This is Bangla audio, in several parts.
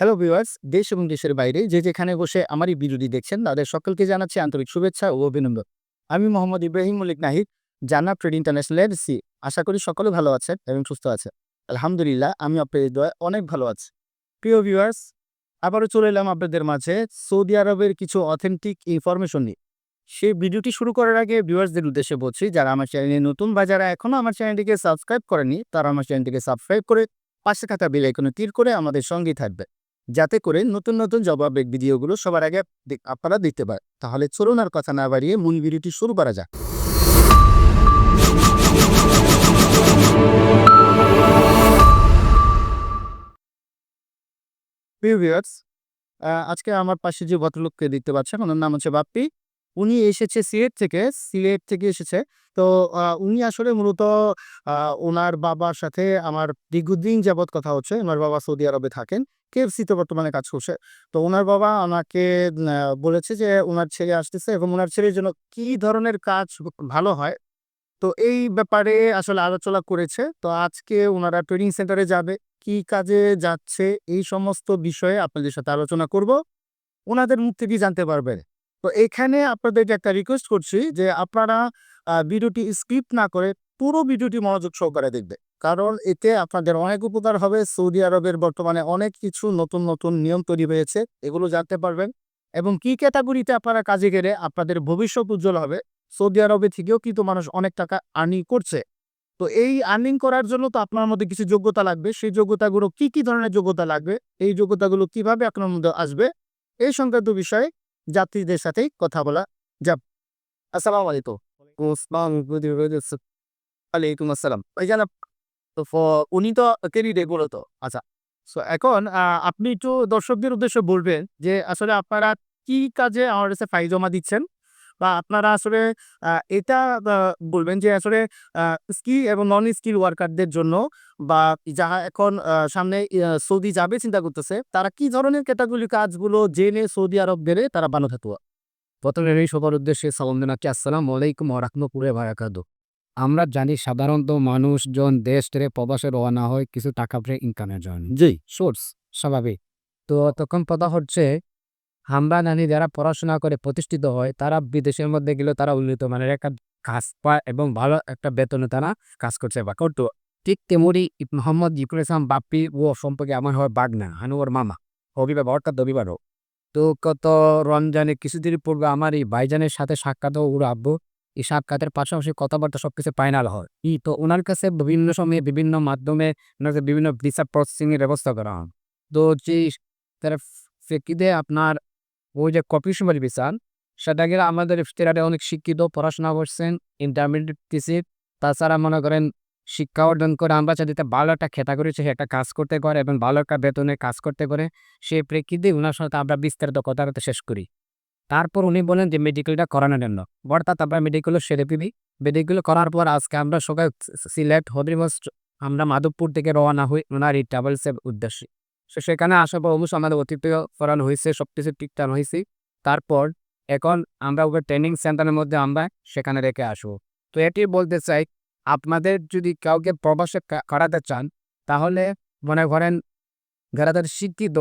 হ্যালো ভিউয়ার্স দেশ এবং দেশের বাইরে যে যেখানে বসে আমারই বিরোধী দেখছেন, তাদের সকলকে জানাচ্ছি আন্তরিক শুভেচ্ছা ও অভিনন্দন। আমি মোহাম্মদ ইব্রাহিম মলিক নাহিদ জানা ট্রেড ইন্টারন্যাশনাল সি। আশা করি সকলে ভালো আছেন এবং সুস্থ আছেন। আলহামদুলিল্লাহ, আমি আপনাদের দয়া অনেক ভালো আছি। প্রিয় ভিউয়ার্স আবারও চলে এলাম আপনাদের মাঝে সৌদি আরবের কিছু অথেন্টিক ইনফরমেশন নিয়ে। সেই ভিডিওটি শুরু করার আগে ভিউয়ার্সদের উদ্দেশ্যে বলছি, যারা আমার চ্যানেলে নতুন বা যারা এখনও আমার চ্যানেলটিকে সাবস্ক্রাইব করেনি তারা আমার চ্যানেলটিকে সাবস্ক্রাইব করে পাশে থাকা বেল আইকনে ক্লিক করে আমাদের সঙ্গেই থাকবে যাতে করে নতুন নতুন জবাবের ভিডিওগুলো সবার আগে আপনারা দেখতে পারেন। তাহলে চলুন আর কথা না বাড়িয়ে মূল ভিডিওটি শুরু করা যাক। আজকে আমার পাশে যে ভদ্রলোককে দেখতে পাচ্ছেন, ওনার নাম হচ্ছে বাপ্পি। উনি এসেছে সিলেট থেকে সিলেট থেকে এসেছে। তো উনি আসলে মূলত ওনার বাবার সাথে আমার দীর্ঘদিন যাবৎ কথা হচ্ছে। ওনার বাবা সৌদি আরবে থাকেন, কেএফসিতে বর্তমানে কাজ করছে। তো ওনার বাবা আমাকে বলেছে যে ওনার ছেলে আসতেছে এবং ওনার ছেলের জন্য কি ধরনের কাজ ভালো হয়। তো এই ব্যাপারে আসলে আলোচনা করেছে। তো আজকে ওনারা ট্রেনিং সেন্টারে যাবে, কি কাজে যাচ্ছে, এই সমস্ত বিষয়ে আপনাদের সাথে আলোচনা করব। ওনাদের মুখ থেকেই জানতে পারবেন। তো এখানে আপনাদেরকে একটা রিকোয়েস্ট করছি যে আপনারা ভিডিওটি স্ক্রিপ্ট না করে পুরো ভিডিওটি মনোযোগ সহকারে দেখবে কারণ এতে আপনাদের অনেক উপকার হবে। সৌদি আরবের বর্তমানে অনেক কিছু নতুন নতুন নিয়ম তৈরি হয়েছে। এগুলো জানতে পারবেন। এবং কি ক্যাটাগরিতে আপনারা কাজে গেলে আপনাদের ভবিষ্যৎ উজ্জ্বল হবে, সৌদি আরবে থেকেও কিন্তু মানুষ অনেক টাকা আর্নিং করছে। তো এই আর্নিং করার জন্য তো আপনার মধ্যে কিছু যোগ্যতা লাগবে। সেই যোগ্যতাগুলো কি কি ধরনের যোগ্যতা লাগবে? এই যোগ্যতাগুলো কীভাবে আপনার মধ্যে আসবে? এই সংক্রান্ত বিষয়ে যাত্রীদের সাথে কথা বলা যাব। আসসালামু আলাইকুম। ওয়ালাইকুম আসসালাম ওই জানা তো উনি তো কেরিডে তো। আচ্ছা সো এখন আহ, আপনি একটু দর্শকদের উদ্দেশ্যে বলবেন যে আসলে আপনারা কি কাজে আমার কাছে ফাইল জমা দিচ্ছেন? বা আপনারা আসলে এটা বলবেন যে আসলে স্কিল এবং নন স্কিল ওয়ার্কারদের জন্য বা যারা এখন সামনে সৌদি যাবে চিন্তা করতেছে তারা কি ধরনের ক্যাটাগরি কাজগুলো জেনে সৌদি আরব গেলে তারা বানো থাকুয়া প্রথমে এই সবার উদ্দেশ্যে সালাম জানাচ্ছি আসসালামু আলাইকুম রহমতুল্লাহ বারাকাত আমরা জানি সাধারণত মানুষজন দেশ ছেড়ে প্রবাসে রওনা হয় কিছু টাকা পেয়ে ইনকামের জন্য। জি। সোর্স স্বাভাবিক। তো তখন কথা হচ্ছে আমরা জানি যারা পড়াশোনা করে প্রতিষ্ঠিত হয়, তারা বিদেশের মধ্যে গেলেও তারা উন্নত মানের একটা কাজ পায় এবং ভালো একটা বেতনে তারা কাজ করছে বা করতো। ঠিক তেমনি মোহাম্মদ ইকুল ইসলাম বাপ্পি ও সম্পর্কে আমার হয় বাগনা, হানু ওর মামা। হবিবা অর্থাৎ রবিবারও তো কত রমজানে কিছুদিন পূর্বে আমার এই ভাইজানের সাথে সাক্ষাৎ ওর আব্বু এই সাক্ষাতের পাশাপাশি কথাবার্তা সব সবকিছু ফাইনাল হয়। ই তো ওনার কাছে বিভিন্ন সময়ে বিভিন্ন মাধ্যমে ওনার কাছে বিভিন্ন ভিসা প্রসেসিং এর ব্যবস্থা করা হয়। তো যে তার ফেকিদে আপনার ওই যে কপি সময় ভিসান সেটা গেলে আমাদের ইফতেরারে অনেক শিক্ষিত, পড়াশোনা করছেন ইন্টারমিডিয়েট টিসির তাছাড়া মনে করেন শিক্ষা অর্জন করে আমরা যদি ভালো একটা খেতা করেছি সে একটা কাজ করতে পারে এবং ভালো একটা বেতনে কাজ করতে পারে। সেই প্রেক্ষিতে ওনার সাথে আমরা বিস্তারিত কথা কথা শেষ করি। তারপর উনি বলেন যে মেডিকেলটা করানোর জন্য। অর্থাৎ আমরা মেডিকেল সেরে পিবি মেডিকেল করার পর আজকে আমরা সবাই সিলেট হবিগঞ্জ, আমরা মাধবপুর থেকে রওনা হই ওনার এই ট্রাভেলসের উদ্দেশ্যে। সো সেখানে আসার পর অবশ্য আমাদের অতিথি করানো হয়েছে সব কিছু ঠিকঠাক হয়েছে তারপর এখন আমরা ওকে ট্রেনিং সেন্টারের মধ্যে আমরা সেখানে রেখে আসব। তো এটি বলতে চাই, আপনাদের যদি কাউকে প্রবাসে করাতে চান, তাহলে মনে করেন, যারা তাদের শিক্ষিত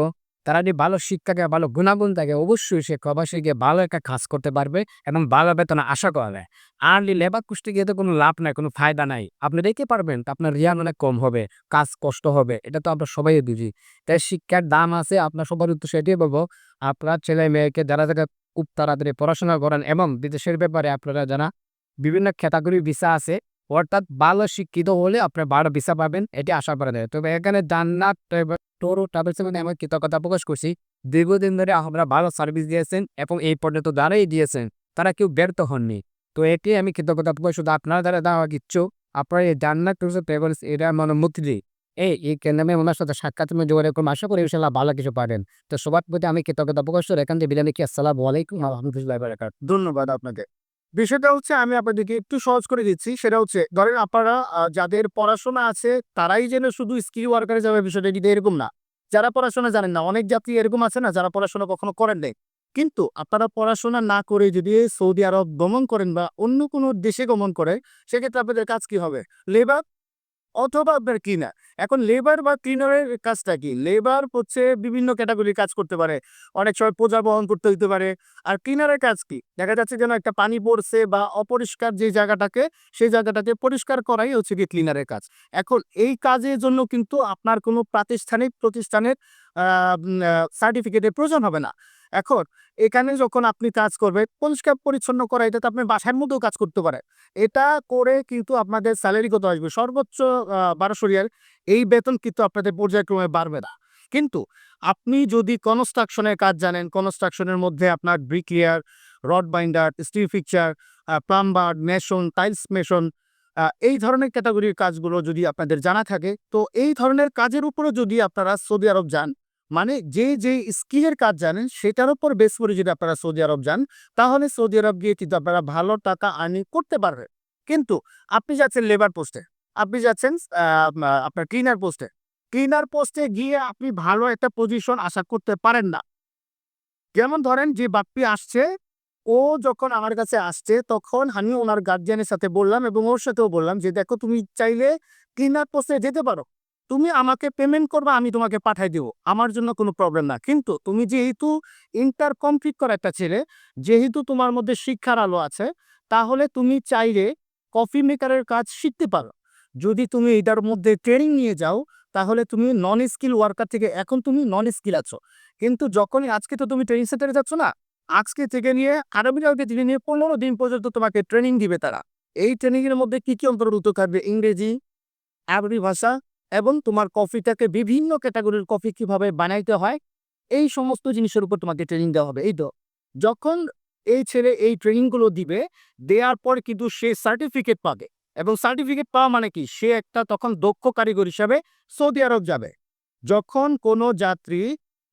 তারা যদি ভালো শিক্ষাকে, ভালো গুণাগুণ থাকে, অবশ্যই সে প্রবাসে গিয়ে ভালো একটা কাজ করতে পারবে এবং ভালো বেতন আশা করে আর লেবার কুষ্টি গিয়ে তো কোনো লাভ নাই, কোনো ফায়দা নাই। আপনি দেখতে পারবেন আপনার রিয়ান অনেক কম হবে, কাজ কষ্ট হবে, এটা তো আমরা সবাই বুঝি। তাই শিক্ষার দাম আছে, আপনার সবার উদ্দেশ্যে এটাই বলব, আপনার ছেলে মেয়েকে যারা যারা খুব তাড়াতাড়ি পড়াশোনা করেন এবং বিদেশের ব্যাপারে আপনারা যারা বিভিন্ন ক্যাটাগরি ভিসা আছে, অর্থাৎ ভালো শিক্ষিত হলে আপনার ভালো ভিসা পাবেন, এটি আশা করা যায়। তবে এখানে জান্নাত টোরো ট্রাভেলসের মধ্যে আমি কৃতজ্ঞতা প্রকাশ করছি। দীর্ঘদিন ধরে আমরা ভালো সার্ভিস দিয়েছেন এবং এই পর্যন্ত যারাই দিয়েছেন, তারা কেউ ব্যর্থ হননি। তো এটি আমি কৃতজ্ঞতা প্রকাশ শুধু আপনারা দ্বারা দেওয়া কিচ্ছু, আপনার এই জান্নাত ট্যুরস ট্রাভেলস এটা মানে মুক্তি এই এই কেন্দ্রে ওনার সাথে সাক্ষাৎ যোগাযোগ করব আশা করি ইনশাল্লাহ ভালো কিছু পাবেন। তো সবার প্রতি আমি কৃতজ্ঞতা প্রকাশ করে, এখান থেকে বিরিয়ানি কি আসসালামু আলাইকুম রহমতুল্লাহ ধন্যবাদ আপনাকে। বিষয়টা হচ্ছে আমি আপনাদেরকে একটু সহজ করে দিচ্ছি। সেটা হচ্ছে, ধরেন আপনারা যাদের পড়াশোনা আছে, তারাই যেন শুধু স্কিল ওয়ার্কারে যাবে বিষয়টা কিন্তু এরকম না। যারা পড়াশোনা জানেন না, অনেক যাত্রী এরকম আছে না, যারা পড়াশোনা কখনো করেন নাই। কিন্তু আপনারা পড়াশোনা না করে যদি সৌদি আরব গমন করেন বা অন্য কোনো দেশে গমন করে সেক্ষেত্রে আপনাদের কাজ কি হবে? লেবার অথবা ক্লিনার এখন লেবার বা ক্লিনারের কাজটা কি? লেবার হচ্ছে বিভিন্ন ক্যাটাগরির কাজ করতে পারে। অনেক সময় বোঝা বহন করতে হতে পারে। আর ক্লিনারের কাজ কি? দেখা যাচ্ছে যেন একটা পানি পড়ছে বা অপরিষ্কার যে জায়গাটাকে, সেই জায়গাটাকে পরিষ্কার করাই হচ্ছে কি ক্লিনারের কাজ। এখন এই কাজের জন্য কিন্তু আপনার কোনো প্রাতিষ্ঠানিক প্রতিষ্ঠানের সার্টিফিকেটের প্রয়োজন হবে না। এখন এখানে যখন আপনি কাজ করবেন, পরিষ্কার পরিচ্ছন্ন করা এটা তো আপনি বাসার মধ্যেও কাজ করতে পারেন। এটা করে কিন্তু আপনাদের স্যালারি কত আসবে? সর্বোচ্চ বারোশো রিয়াল। এই বেতন কিন্তু আপনাদের পর্যায়ক্রমে বাড়বে না। কিন্তু আপনি যদি কনস্ট্রাকশনের কাজ জানেন কনস্ট্রাকশনের মধ্যে আপনার bricklayer rod binder steel fixture plumber mason tiles mason এই ধরনের ক্যাটাগরির কাজগুলো যদি আপনাদের জানা থাকে, তো এই ধরনের কাজের উপরে যদি আপনারা সৌদি আরব যান মানে যে যে স্কিলের কাজ জানেন, সেটার উপর বেস করে যদি আপনারা সৌদি আরব যান, তাহলে সৌদি আরব গিয়ে কিন্তু আপনারা ভালো টাকা আর্নিং করতে পারবেন। কিন্তু আপনি যাচ্ছেন লেবার পোস্টে আপনি যাচ্ছেন আপনার ক্লিনার পোস্টে ক্লিনার পোস্টে গিয়ে আপনি ভালো একটা পজিশন আশা করতে পারেন না। যেমন ধরেন যে বাপ্পি আসছে, ও যখন আমার কাছে আসছে, তখন আমি ওনার গার্জিয়ানের সাথে বললাম এবং ওর সাথেও বললাম যে, দেখো, তুমি চাইলে ক্লিনার পোস্টে যেতে পারো। তুমি আমাকে পেমেন্ট করবা, আমি তোমাকে পাঠাই দেবো। আমার জন্য কোনো প্রবলেম না। কিন্তু তুমি যেহেতু ইন্টার কমপ্লিট করা একটা ছেলে, যেহেতু তোমার মধ্যে শিক্ষার আলো আছে, তাহলে তুমি চাইলে কফি মেকারের কাজ শিখতে পারো। যদি তুমি এটার মধ্যে ট্রেনিং নিয়ে যাও, তাহলে তুমি নন স্কিল ওয়ার্কার থেকে এখন তুমি নন স্কিল আছো। কিন্তু যখনই আজকে তো তুমি ট্রেনিং সেন্টারে যাচ্ছ না, আজকে থেকে নিয়ে কালকে থেকে নিয়ে পনেরো দিন পর্যন্ত তোমাকে ট্রেনিং দিবে তারা। এই ট্রেনিং এর মধ্যে কি কি অন্তর্ভুক্ত থাকবে? ইংরেজি, আরবি ভাষা এবং তোমার কফিটাকে বিভিন্ন ক্যাটাগরির কফি কীভাবে বানাইতে হয়, এই সমস্ত জিনিসের উপর তোমাকে ট্রেনিং দেওয়া হবে। এই তো, যখন এই ছেলে এই ট্রেনিংগুলো দিবে, দেওয়ার পর কিন্তু সে সার্টিফিকেট পাবে। এবং সার্টিফিকেট পাওয়া মানে কি? সে একটা তখন দক্ষ কারিগর হিসাবে সৌদি আরব যাবে। যখন কোনো যাত্রী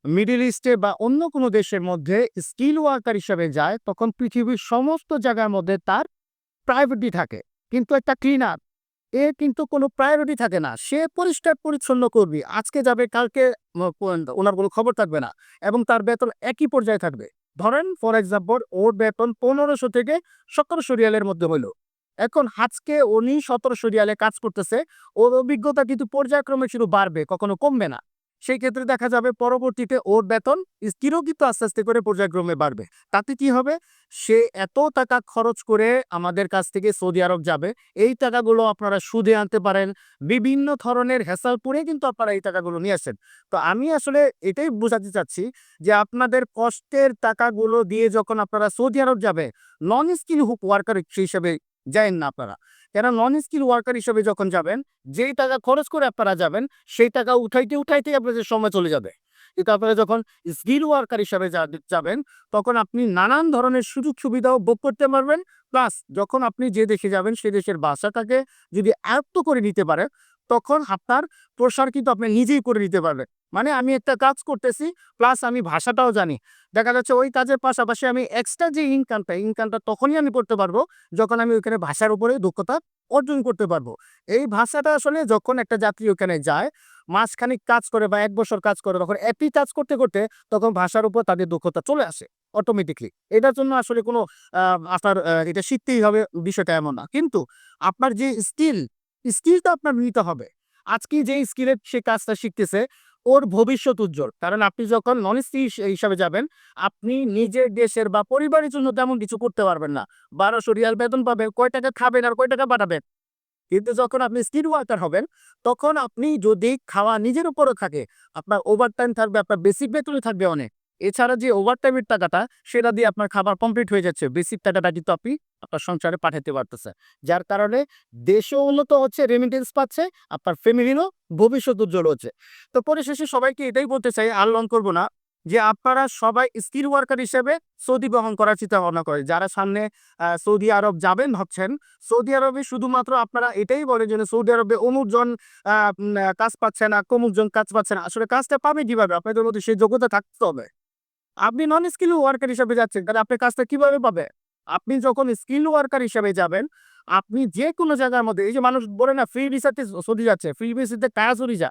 মিডিল ইস্টে বা অন্য কোনো দেশের মধ্যে স্কিল ওয়ার্কার হিসাবে যায়, তখন পৃথিবীর সমস্ত জায়গার মধ্যে তার প্রায়োরিটি থাকে। কিন্তু একটা ক্লিনার এ কিন্তু কোনো প্রায়োরিটি থাকে না। সে পরিষ্কার পরিচ্ছন্ন করবি। আজকে যাবে, কালকে ওনার কোনো খবর থাকবে না এবং তার বেতন একই পর্যায়ে থাকবে। ধরেন ফর এক্সাম্পল ওর বেতন পনেরোশো থেকে সতেরোশো রিয়ালের মধ্যে হইল। এখন আজকে উনি সতেরোশো রিয়ালে কাজ করতেছে, ওর অভিজ্ঞতা কিন্তু পর্যায়ক্রমে শুধু বাড়বে, কখনো কমবে না। সেই ক্ষেত্রে দেখা যাবে পরবর্তীতে ওর বেতন স্কিলও কিন্তু আস্তে আস্তে করে পর্যায়ক্রমে বাড়বে। তাতে কি হবে? সে এত টাকা খরচ করে আমাদের কাছ থেকে সৌদি আরব যাবে, এই টাকাগুলো আপনারা সুদে আনতে পারেন, বিভিন্ন ধরনের হেসাল পরে কিন্তু আপনারা এই টাকাগুলো নিয়ে আসেন। তো আমি আসলে এটাই বোঝাতে চাচ্ছি যে আপনাদের কষ্টের টাকাগুলো দিয়ে যখন আপনারা সৌদি আরব যাবে নন স্কিল হুক ওয়ার্কার হিসেবে যায়েন না আপনারা। কেন নন স্কিল ওয়ার্কার হিসেবে যখন যাবেন, যেই টাকা খরচ করে আপনারা যাবেন, সেই টাকা উঠাইতে উঠাইতে আপনাদের সময় চলে যাবে। কিন্তু আপনারা যখন স্কিল ওয়ার্কার হিসাবে যাবেন, তখন আপনি নানান ধরনের সুযোগ সুবিধাও ভোগ করতে পারবেন। প্লাস যখন আপনি যে দেশে যাবেন সেই দেশের ভাষাটাকে যদি আয়ত্ত করে নিতে পারে তখন আপনার প্রসার কিন্তু আপনি নিজেই করে নিতে পারবেন। মানে আমি একটা কাজ করতেছি প্লাস আমি ভাষাটাও জানি। দেখা যাচ্ছে ওই কাজের পাশাপাশি আমি এক্সট্রা যে ইনকামটা ইনকামটা তখনই আমি করতে পারব যখন আমি ওইখানে ভাষার উপরে দক্ষতা অর্জন করতে পারব। এই ভাষাটা আসলে যখন একটা যাত্রী ওখানে যায়, মাসখানিক কাজ করে বা এক বছর কাজ করে, তখন একই কাজ করতে করতে তখন ভাষার উপর তাদের দক্ষতা চলে আসে অটোমেটিকলি এটার জন্য আসলে কোনো আপনার এটা শিখতেই হবে, বিষয়টা এমন না। কিন্তু আপনার যে স্কিল স্কিলটা আপনার নিতে হবে। আজকে যে স্কিলের সে কাজটা শিখতেছে ওর ভবিষ্যৎ উজ্জ্বল। কারণ আপনি যখন নন স্ত্রী হিসাবে যাবেন, আপনি নিজের দেশের বা পরিবারের জন্য তেমন কিছু করতে পারবেন না। বারোশো রিয়াল বেতন পাবেন কয় টাকা খাবেন আর কয় টাকা পাঠাবেন। কিন্তু যখন আপনি স্কিল ওয়ার্কার হবেন, তখন আপনি যদি খাওয়া নিজের উপরও থাকে, আপনার ওভার টাইম থাকবে, আপনার বেসিক বেতনে থাকবে অনেক। এছাড়া যে ওভার টাইমের টাকাটা, সেটা দিয়ে আপনার খাবার কমপ্লিট হয়ে যাচ্ছে। বেসিক টাকাটা কিন্তু আপনি আপনার সংসারে পাঠাতে পারতেছে যার কারণে দেশও উন্নত হচ্ছে রেমিটেন্স পাচ্ছে, আপনার ফ্যামিলিরও ভবিষ্যৎ উজ্জ্বল হচ্ছে। তো পরিশেষে সবাইকে এটাই বলতে চাই, আর লং করব না, যে আপনারা সবাই স্কিল ওয়ার্কার হিসেবে সৌদি বহন করার চিন্তা ভাবনা করে যারা সামনে সৌদি আরব যাবেন ভাবছেন, সৌদি আরবে শুধুমাত্র আপনারা এটাই বলেন যে সৌদি আরবে অমুকজন কাজ পাচ্ছে না কমুকজন কাজ পাচ্ছে না। আসলে কাজটা পাবে কীভাবে? আপনাদের মধ্যে সেই যোগ্যতা থাকতে হবে। আপনি নন স্কিল ওয়ার্কার হিসেবে যাচ্ছেন, তাহলে আপনি কাজটা কীভাবে পাবে আপনি যখন স্কিল ওয়ার্কার হিসেবে যাবেন, আপনি যে কোনো জায়গার মধ্যে, এই যে মানুষ বলে না ফ্রি ভিসাতে সৌদি যাচ্ছে ফ্রি ভিসাতে কায়াসুরি যা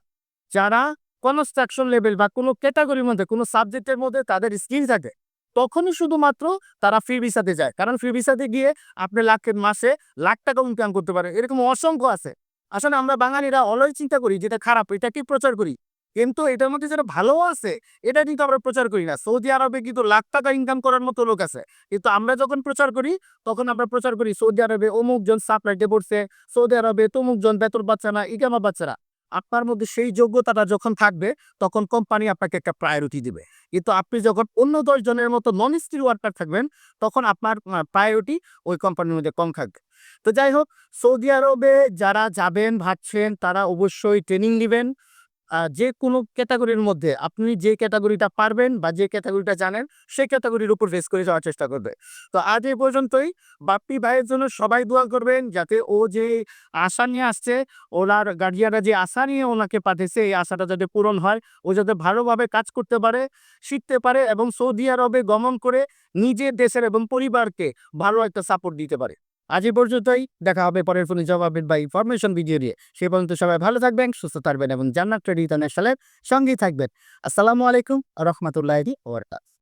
যারা কনস্ট্রাকশন লেভেল বা কোনো ক্যাটাগরির মধ্যে, কোনো সাবজেক্টের মধ্যে তাদের স্কিল থাকে, তখনই শুধুমাত্র তারা ফ্রি ভিসাতে যায়। কারণ ফ্রি ভিসাতে গিয়ে আপনি লাখের মাসে লাখ টাকা ইনকাম করতে পারেন। এরকম অসংখ্য আছে। আসলে আমরা বাঙালিরা অলওয়েজ চিন্তা করি, যেটা খারাপ এটাকে প্রচার করি। কিন্তু এটার মধ্যে যেটা ভালো আছে, এটা কিন্তু আমরা প্রচার করি না। সৌদি আরবে কিন্তু লাখ টাকা ইনকাম করার মতো লোক আছে। কিন্তু আমরা যখন প্রচার করি, তখন আমরা প্রচার করি সৌদি আরবে অমুক জন সাপ্লাইতে পড়ছে, সৌদি আরবে তমুক জন বেতন পাচ্ছে না, ইকামা পাচ্ছে না। আপনার মধ্যে সেই যোগ্যতাটা যখন থাকবে, তখন কোম্পানি আপনাকে একটা প্রায়োরিটি দিবে। কিন্তু আপনি যখন অন্য দশ জনের মতো নন স্কিল ওয়ার্কার থাকবেন, তখন আপনার প্রায়োরিটি ওই কোম্পানির মধ্যে কম থাকবে। তো যাই হোক, সৌদি আরবে যারা যাবেন, ভাবছেন, তারা অবশ্যই ট্রেনিং নেবেন। যে কোনো ক্যাটাগরির মধ্যে আপনি যে ক্যাটাগরিটা পারবেন বা যে ক্যাটাগরিটা জানেন সেই ক্যাটাগরির উপর ফেস করে যাওয়ার চেষ্টা করবে। তো আজ এই পর্যন্তই। বাপ্পি ভাইয়ের জন্য সবাই দোয়া করবেন যাতে ও যে আশা নিয়ে আসছে, ওনার গার্জিয়ানরা যে আশা নিয়ে ওনাকে পাঠিয়েছে, এই আশাটা যাতে পূরণ হয়। ও যাতে ভালোভাবে কাজ করতে পারে, শিখতে পারে এবং সৌদি আরবে গমন করে নিজের দেশের এবং পরিবারকে ভালো একটা সাপোর্ট দিতে পারে। আজ এই পর্যন্তই। দেখা হবে পরের ফোনে জবাবের বা ইনফরমেশন ভিডিও দিয়ে সে পর্যন্ত সবাই ভালো থাকবেন, সুস্থ থাকবেন এবং জান্নাত ট্রেড ইন্টারন্যাশনালের সঙ্গেই থাকবেন। আসসালামু আলাইকুম, রহমতুল্লাহি ওবরাকাতুহু